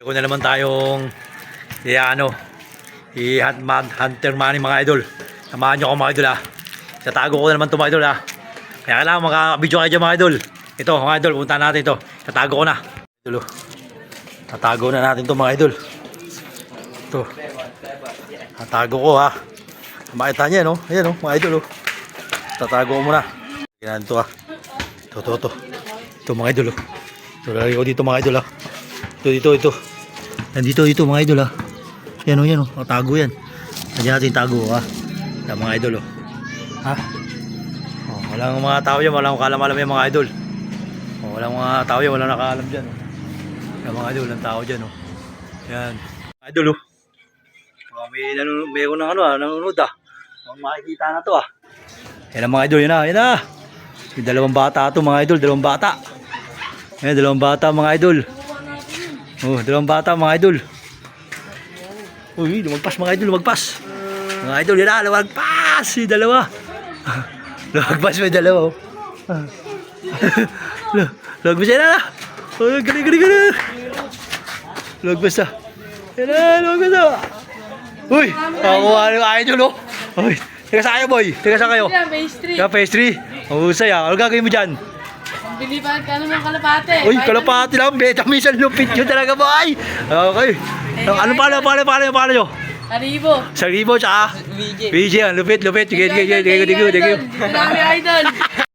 Ako na naman tayong i ano, i hunter money mga idol. Samahan nyo ako mga idol ha. Tatago ko na naman ito mga idol ha. Kaya kailangan maka-video kayo dyan mga idol. Ito mga idol, punta natin ito. Tatago ko na. Idol, oh. Tatago na natin ito mga idol. Ito. Tatago ko ha. Makita niya no? Ayan oh, mga idol oh. Tatago ko muna. Ganyan ito ha. Ito, ito, ito. Ito mga idol oh. Ito, lalagay ko dito mga idol ha. Ito, dito, ito. Nandito, dito mga idol ha. Yan o, yan o. Tago yan. Nandiyan natin tago ha. Yan mga idol o. Ha? Oh, walang mga tao yan. Walang kalam-alam yan mga idol. Oh, walang mga tao yan. Walang nakaalam dyan o. Yan mga idol. Walang tao dyan o. Yan. Idol o. Oh, may nanonood. Mayroon ng ano ah. Nanonood ah. Ang makikita na to ah. Yan mga idol. Yan na. Yan na. Yung dalawang bata to mga idol. Dalawang bata. Yan, dalawang bata mga idol. Oh, dalawang bata mga idol. Uy, lumagpas mga idol, lumagpas. Mga idol, yan na, lumagpas. Yung dalawa. lumagpas may dalawa. Oh. Lu- lumagpas yan na. Oh, galing, galing, galing. Lumagpas na. Yan na, lumagpas na. Uy, kakuha ng idol oh. Uy, teka sa kayo boy. Teka sa kayo. Yan, pastry. Kaya pastry. Mahusay ah. Ano gagawin mo dyan? Biliban ka naman kalapate. Uy, kalapati lang. Beta, minsan lupit yun talaga, boy. Okay. Ano pala, pala, pala, pala nyo? Aribo. Sa ribo, tsaka? BJ. BJ, ang lupit, lupit. Sige, sige, sige, sige, sige, namin idol.